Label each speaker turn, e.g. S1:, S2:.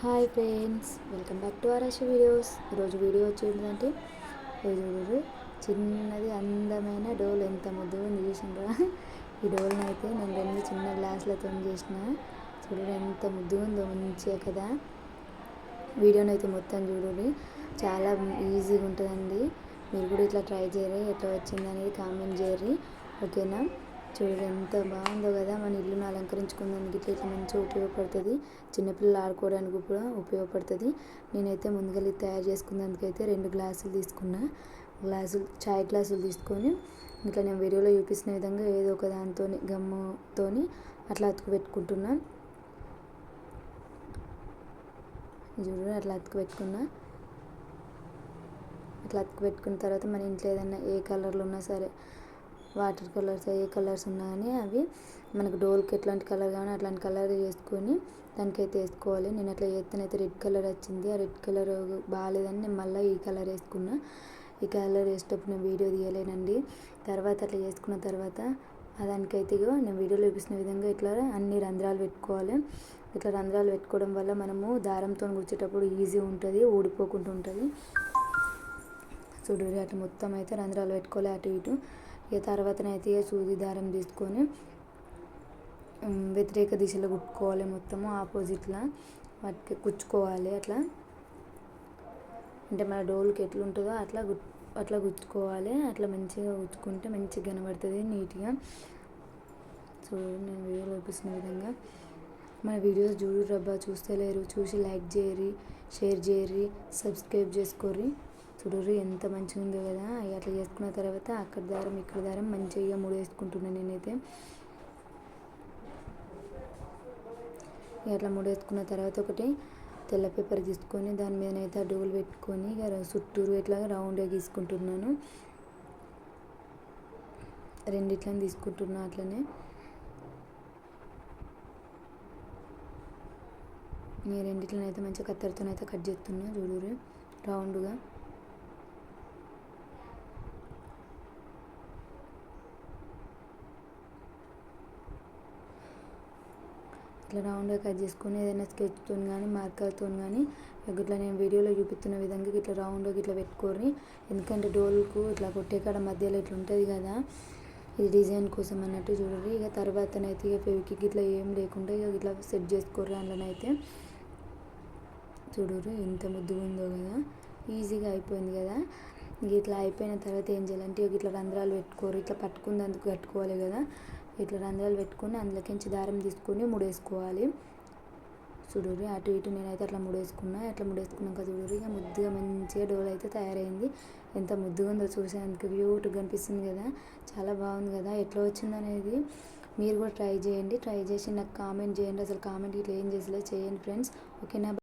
S1: Hi friends welcome back to RS videos. ఈరోజు video వచ్చేంటంటే ఈరోజు చిన్నది అందమైన డోల్ ఎంత ముద్దుగా ఉంది చూసినరా ఈ డోల్ని అయితే నేను రెండు చిన్న గ్లాసులతో చేసిన. చూడండి ఎంత ముద్దుగా ఉందో మంచిగా కదా? వీడియోని అయితే మొత్తం చూడండి. చాలా ఈజీగా ఉంటుందండి. మీరు కూడా ఇట్లా ట్రై చేయరు? ఎట్లా వచ్చింది అనేది కామెంట్ చేయరు ఓకేనా? చూడండి ఎంత బాగుందో కదా. మన ఇల్లును అలంకరించుకోవడానికి ఇట్లా ఇట్లా మంచిగా ఉపయోగపడుతుంది. చిన్నపిల్లలు ఆడుకోవడానికి కూడా ఉపయోగపడుతుంది. నేనైతే ముందుగా తయారు చేసుకున్నందుకైతే రెండు గ్లాసులు తీసుకున్నా. గ్లాసులు చాయ్ గ్లాసులు తీసుకొని ఇంకా నేను వీడియోలో చూపిస్తున్న విధంగా ఏదో ఒక దాంతో గమ్ముతో అట్లా అతుకు పెట్టుకుంటున్నా. చూడండి అట్లా అతుకు పెట్టుకున్నా. అట్లా అతుకు పెట్టుకున్న తర్వాత మన ఇంట్లో ఏదైనా ఏ కలర్లో ఉన్నా సరే వాటర్ కలర్స్ ఏ కలర్స్ ఉన్నా కానీ అవి మనకు డోల్కి ఎట్లాంటి కలర్ కానీ అట్లాంటి కలర్ వేసుకొని దానికైతే వేసుకోవాలి. నేను అట్లా చేస్తేనైతే రెడ్ కలర్ వచ్చింది. ఆ రెడ్ కలర్ బాగాలేదని నేను మళ్ళీ ఈ కలర్ వేసుకున్నా. ఈ కలర్ వేసేటప్పుడు నేను వీడియో తీయలేనండి. తర్వాత అట్లా చేసుకున్న తర్వాత దానికైతే ఇగో నేను వీడియోలో చూపిస్తున్న విధంగా ఇట్లా అన్ని రంధ్రాలు పెట్టుకోవాలి. ఇట్లా రంధ్రాలు పెట్టుకోవడం వల్ల మనము దారంతో కూర్చేటప్పుడు ఈజీ ఉంటుంది ఊడిపోకుండా ఉంటుంది చూడు అటు మొత్తం అయితే రంధ్రాలు పెట్టుకోవాలి అటు ఇటు. ఇక తర్వాతనైతే ఇక సూది దారం తీసుకొని వ్యతిరేక దిశలో కుట్టుకోవాలి మొత్తము ఆపోజిట్లో వాటికి కుచ్చుకోవాలి అట్లా. అంటే మన డోల్కి ఎట్లుంటుందో అట్లా అట్లా గుచ్చుకోవాలి అట్లా మంచిగా గుచ్చుకుంటే మంచిగా కనబడుతుంది నీట్గా. చూడండి నేను వీడియో చూపిస్తున్న విధంగా. మన వీడియోస్ చూడు రబ్బా చూస్తే లేరు చూసి లైక్ చేయరి షేర్ చేయరి సబ్స్క్రైబ్ చేసుకోర్రి. చూడరు ఎంత మంచిగా ఉందో కదా. అట్లా చేసుకున్న తర్వాత అక్కడ దారం ఇక్కడ దారం మంచిగా ముడి వేసుకుంటున్నాను నేనైతే అట్లా ముడేసుకున్న తర్వాత ఒకటి తెల్ల పేపర్ తీసుకొని దాని మీద అయితే డోలు పెట్టుకొని ఇక చుట్టూరు ఇట్లా రౌండ్గా గీసుకుంటున్నాను. రెండిట్లని తీసుకుంటున్నా అట్లనే. ఈ రెండిట్లనైతే మంచిగా కత్తెరతోనైతే కట్ చేస్తున్నా చూడురు రౌండ్గా. ఇట్లా రౌండ్గా కట్ చేసుకొని ఏదైనా స్కెచ్తో కానీ మార్కర్తో కానీ ఇట్లా నేను వీడియోలో చూపిస్తున్న విధంగా ఇట్లా రౌండ్గా ఇట్లా పెట్టుకొని ఎందుకంటే డోల్కు ఇట్లా కొట్టే కాడ మధ్యలో ఇట్లా ఉంటుంది కదా. ఇది డిజైన్ కోసం అన్నట్టు చూడండి. ఇక తర్వాతనైతే ఇక ఫెవికి ఇట్లా ఏం లేకుండా ఇక ఇట్లా సెట్ చేసుకోరు అందులోనైతే చూడరు ఎంత ముద్దుగా ఉందో కదా. ఈజీగా అయిపోయింది కదా. ఇట్లా అయిపోయిన తర్వాత ఏం చేయాలంటే ఇట్లా రంధ్రాలు పెట్టుకోరు ఇట్లా పట్టుకున్నందుకు కట్టుకోవాలి కదా. ఇట్లా రంధ్రాలు పెట్టుకొని అందులోకించి దారం తీసుకొని ముడేసుకోవాలి. చూడరు అటు ఇటు నేనైతే అట్లా ముడేసుకున్నా. అట్లా ముడేసుకున్నాక చూడరు ఇక ముద్దుగా మంచిగా డోల్ అయితే తయారైంది. ఎంత ముద్దుగా ఉందో చూసేందుకు క్యూట్గా కనిపిస్తుంది కదా. చాలా బాగుంది కదా. ఎట్లా వచ్చింది అనేది మీరు కూడా ట్రై చేయండి. ట్రై చేసి నాకు కామెంట్ చేయండి. అసలు కామెంట్ ఇట్లా ఏం చేసలే చేయండి ఫ్రెండ్స్. ఓకేనా?